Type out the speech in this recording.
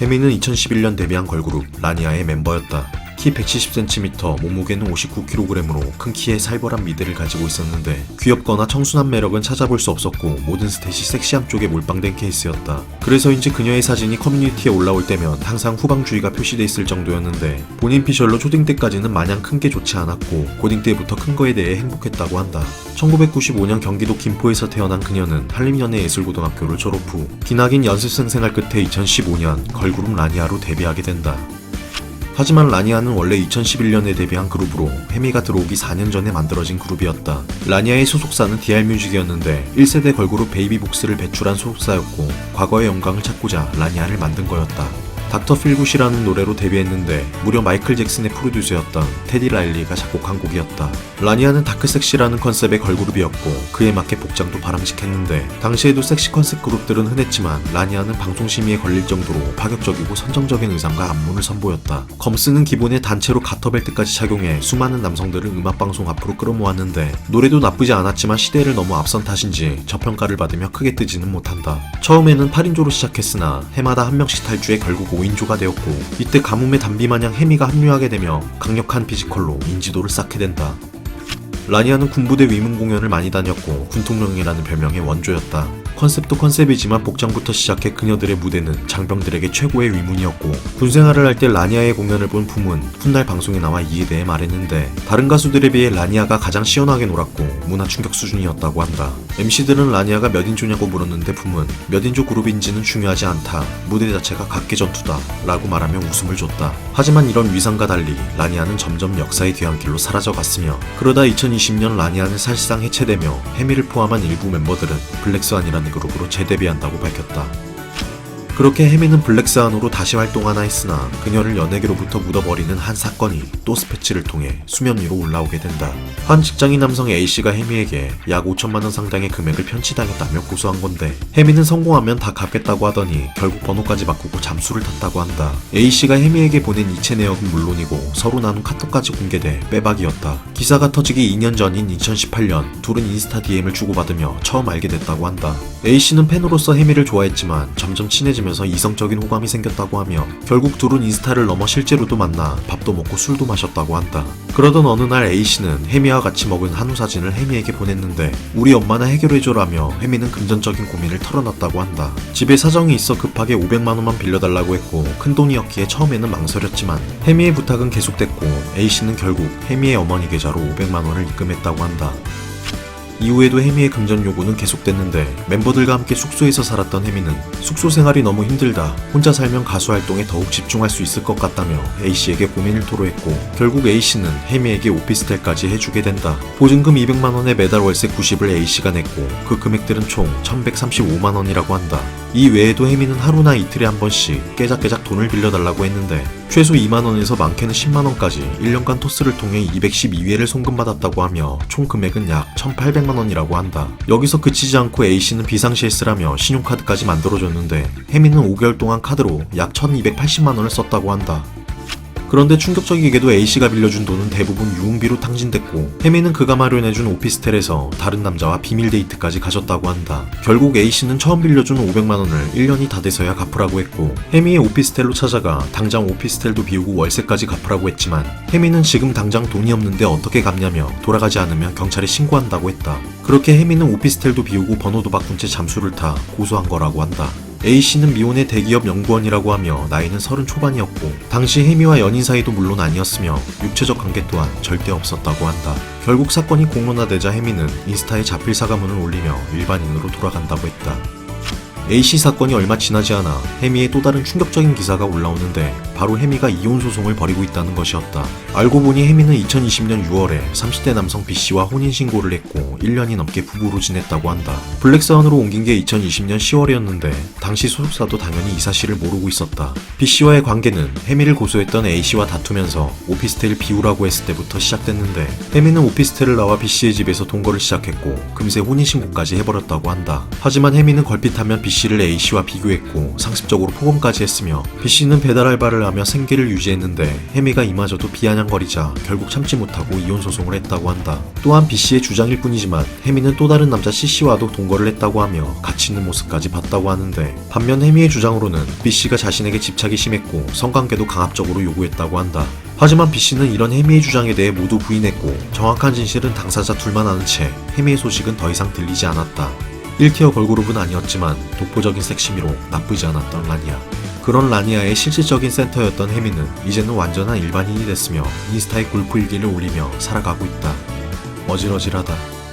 혜미는 2011년 데뷔한 걸그룹 라니아의 멤버였다. 키 170cm, 몸무게는 59kg으로 큰 키에 살벌한 미대를 가지고 있었는데 귀엽거나 청순한 매력은 찾아볼 수 없었고 모든 스탯이 섹시함 쪽에 몰빵된 케이스였다. 그래서인지 그녀의 사진이 커뮤니티에 올라올 때면 항상 후방주의가 표시돼 있을 정도였는데 본인 피셜로 초딩 때까지는 마냥 큰 게 좋지 않았고 고딩 때부터 큰 거에 대해 행복했다고 한다. 1995년 경기도 김포에서 태어난 그녀는 한림연예예술고등학교를 졸업 후 기나긴 연습생 생활 끝에 2015년 걸그룹 라니아로 데뷔하게 된다. 하지만 라니아는 원래 2011년에 데뷔한 그룹으로 혜미가 들어오기 4년 전에 만들어진 그룹이었다. 라니아의 소속사는 DR뮤직이었는데 1세대 걸그룹 베이비복스를 배출한 소속사였고 과거의 영광을 찾고자 라니아를 만든 거였다. 닥터 필굿이라는 노래로 데뷔했는데 무려 마이클 잭슨의 프로듀서였던 테디 라일리가 작곡한 곡이었다. 라니아는 다크섹시라는 컨셉의 걸그룹이었고 그에 맞게 복장도 바람직했는데 당시에도 섹시 컨셉 그룹들은 흔했지만 라니아는 방송 심의에 걸릴 정도로 파격적이고 선정적인 의상과 안무를 선보였다. 검스는 기본에 단체로 가터벨트까지 착용해 수많은 남성들을 음악방송 앞으로 끌어모았는데 노래도 나쁘지 않았지만 시대를 너무 앞선 탓인지 저평가를 받으며 크게 뜨지는 못한다. 처음에는 8인조로 시작했으나 해마다 한 명씩 탈주해 결국 5인조가 되었고 이때 가뭄의 단비 마냥 해미가 합류하게 되며 강력한 피지컬로 인지도를 쌓게 된다. 라니아는 군부대 위문 공연을 많이 다녔고 군통령이라는 별명의 원조였다. 컨셉도 컨셉이지만 복장부터 시작해 그녀들의 무대는 장병들에게 최고의 위문이었고 군생활을 할 때 라니아의 공연을 본 붐은 훗날 방송에 나와 이에 대해 말했는데 다른 가수들에 비해 라니아가 가장 시원하게 놀았고 문화 충격 수준이었다고 한다. MC들은 라니아가 몇 인조냐고 물었는데 붐은 몇 인조 그룹인지는 중요하지 않다. 무대 자체가 각계 전투다. 라고 말하며 웃음을 줬다. 하지만 이런 위상과 달리 라니아는 점점 역사의 뒤안길로 사라져갔으며 그러다 2020년 라니아는 사실상 해체되며 해미를 포함한 일부 멤버들은 블랙스완이라는 그룹으로 재데뷔한다고 밝혔다. 그렇게 해미는 블랙스완으로 다시 활동하나 했으나 그녀를 연예계로부터 묻어버리는 한 사건이 또 스패치를 통해 수면 위로 올라오게 된다. 한 직장인 남성 A씨가 해미에게 약 5천만원 상당의 금액을 편취당했다며 고소한 건데 해미는 성공하면 다 갚겠다고 하더니 결국 번호까지 바꾸고 잠수를 탔다고 한다. A씨가 해미에게 보낸 이체 내역은 물론이고 서로 나눈 카톡까지 공개돼 빼박이었다. 기사가 터지기 2년 전인 2018년 둘은 인스타 DM을 주고받으며 처음 알게 됐다고 한다. A씨는 팬으로서 해미를 좋아했지만 점점 친해지 면서 이성적인 호감이 생겼다고 하며 결국 둘은 인스타를 넘어 실제로도 만나 밥도 먹고 술도 마셨다고 한다. 그러던 어느 날 A씨는 혜미와 같이 먹은 한우 사진을 혜미에게 보냈는데 우리 엄마나 해결해줘라며 혜미는 금전적인 고민을 털어놨다고 한다. 집에 사정이 있어 급하게 500만원만 빌려달라고 했고 큰돈이었기에 처음에는 망설였지만 혜미의 부탁은 계속됐고 A씨는 결국 혜미의 어머니 계좌로 500만원을 입금했다고 한다. 이후에도 해미의 금전 요구는 계속됐는데 멤버들과 함께 숙소에서 살았던 해미는 숙소 생활이 너무 힘들다. 혼자 살면 가수 활동에 더욱 집중할 수 있을 것 같다며 A씨에게 고민을 토로했고 결국 A씨는 해미에게 오피스텔까지 해주게 된다. 보증금 200만 원에 매달 월세 90을 A씨가 냈고 그 금액들은 총 1135만 원이라고 한다. 이 외에도 해미는 하루나 이틀에 한 번씩 깨작깨작 돈을 빌려달라고 했는데 최소 2만원에서 많게는 10만원까지 1년간 토스를 통해 212회를 송금받았다고 하며 총 금액은 약 1800만원이라고 한다. 여기서 그치지 않고 A씨는 비상시에쓰라며 신용카드까지 만들어줬는데 혜미는 5개월 동안 카드로 약 1280만원을 썼다고 한다. 그런데 충격적이게도 A씨가 빌려준 돈은 대부분 유흥비로 탕진됐고 혜미는 그가 마련해준 오피스텔에서 다른 남자와 비밀 데이트까지 가졌다고 한다. 결국 A씨는 처음 빌려준 500만원을 1년이 다 돼서야 갚으라고 했고 혜미의 오피스텔로 찾아가 당장 오피스텔도 비우고 월세까지 갚으라고 했지만 혜미는 지금 당장 돈이 없는데 어떻게 갚냐며 돌아가지 않으면 경찰에 신고한다고 했다. 그렇게 혜미는 오피스텔도 비우고 번호도 바꾼 채 잠수를 타 고소한 거라고 한다. A씨는 미혼의 대기업 연구원이라고 하며 나이는 서른 초반이었고 당시 혜미와 연인 사이도 물론 아니었으며 육체적 관계 또한 절대 없었다고 한다. 결국 사건이 공론화되자 혜미는 인스타에 자필 사과문을 올리며 일반인으로 돌아간다고 했다. A씨 사건이 얼마 지나지 않아 혜미의 또 다른 충격적인 기사가 올라오는데 바로 혜미가 이혼 소송을 벌이고 있다는 것이었다. 알고 보니 혜미는 2020년 6월에 30대 남성 B씨와 혼인신고를 했고 1년이 넘게 부부로 지냈다고 한다. 블랙스완으로 옮긴 게 2020년 10월이었는데 당시 소속사도 당연히 이 사실을 모르고 있었다. B씨와의 관계는 혜미를 고소했던 A씨와 다투면서 오피스텔을 비우라고 했을 때부터 시작됐는데 혜미는 오피스텔을 나와 B씨의 집에서 동거를 시작했고 금세 혼인신고까지 해버렸다고 한다. 하지만 혜미는 걸핏하면 B씨 B씨를 A씨와 비교했고 상습적으로 폭언까지 했으며 B씨는 배달 알바를 하며 생계를 유지했는데 혜미가 이마저도 비아냥거리자 결국 참지 못하고 이혼 소송을 했다고 한다. 또한 B씨의 주장일 뿐이지만 혜미는 또 다른 남자 C씨와도 동거를 했다고 하며 같이 있는 모습까지 봤다고 하는데 반면 혜미의 주장으로는 B씨가 자신에게 집착이 심했고 성관계도 강압적으로 요구했다고 한다. 하지만 B씨는 이런 혜미의 주장에 대해 모두 부인했고 정확한 진실은 당사자 둘만 아는 채 혜미의 소식은 더 이상 들리지 않았다. 1티어 걸그룹은 아니었지만 독보적인 섹시미로 나쁘지 않았던 라니아. 그런 라니아의 실질적인 센터였던 혜미는 이제는 완전한 일반인이 됐으며 인스타에 골프 일기를 올리며 살아가고 있다. 어질어질하다.